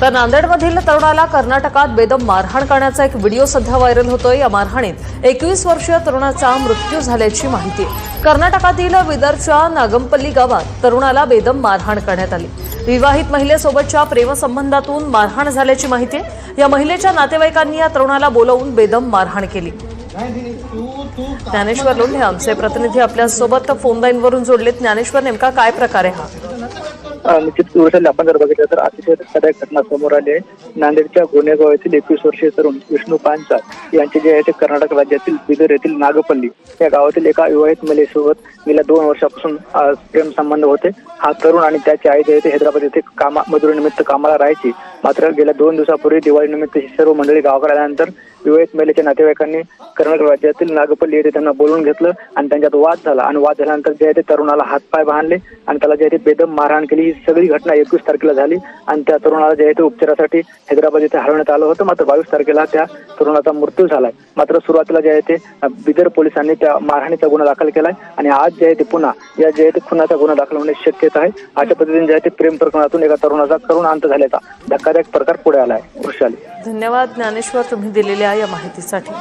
तर नांदेडमधील तरुणाला कर्नाटकात बेदम मारहाण करण्याचा एक व्हिडिओ सध्या व्हायरल होतोय. या मारहाणीत एकवीस वर्षीय तरुणाचा मृत्यू झाल्याची माहिती. कर्नाटकातील विदरच्या नागंपल्ली गावात तरुणाला बेदम मारहाण करण्यात आली. विवाहित महिलेसोबतच्या प्रेमसंबंधातून मारहाण झाल्याची माहिती. आहे या महिलेच्या नातेवाईकांनी या तरुणाला बोलवून बेदम मारहाण केली. ज्ञानेश्वर लोंढे आमचे प्रतिनिधी आपल्यासोबत फोन लाईनवरून जोडलेत. ज्ञानेश्वर नेमका काय प्रकार आहे हा? निश्चित उरसले आपण जर बघितलं तर अतिशय धक्कादायक घटना समोर आली आहे. नांदेडच्या गोनेगाव येथील एकवीस वर्षीय तरुण विष्णू पानसाळ यांचे जे आहे ते कर्नाटक राज्यातील बिदर येथील नागपल्ली या गावातील एका विवाहित महिलेसोबत गेल्या दोन वर्षापासून प्रेम संबंध होते. हा तरुण आणि त्याची आई जे आहे ते हैदराबाद येथे कामा मजुरीनिमित्त कामाला राहायची. मात्र गेल्या दोन दिवसापूर्वी दिवाळीनिमित्त ही सर्व मंडळी गावाकडे आल्यानंतर विवाहित महिलेच्या नातेवाईकांनी कर्नाटक राज्यातील नागपल्ली येथे त्यांना बोलवून घेतलं आणि त्यांच्यात वाद झाला. आणि वाद झाल्यानंतर जे आहे ते तरुणाला हातपाय बांधले आणि त्याला जे आहे ते बेदम मारहाण केली. ही सगळी घटना एकवीस तारखेला झाली आणि त्या तरुणाला जे आहे ते उपचारासाठी हैदराबाद येथे हलवण्यात आलं होतं. मात्र बावीस तारखेला त्या तरुणाचा मृत्यू झालाय. मात्र सुरुवातीला जे आहे ते बिदर पोलिसांनी त्या मारहाणीचा गुन्हा दाखल केलाय आणि आज जे आहे ते पुन्हा या जे आहे ते खुनाचा गुन्हा दाखल होण्याची शक्यता आहे. अशा पद्धतीने जे आहे ते प्रेम प्रकरणातून एका तरुणाचा करुण अंत झाल्याचा धक्कादायक प्रकार पुढे आलाय वृषाली. धन्यवाद ज्ञानेश्वर तुम्ही दिलेल्या या माहितीसाठी.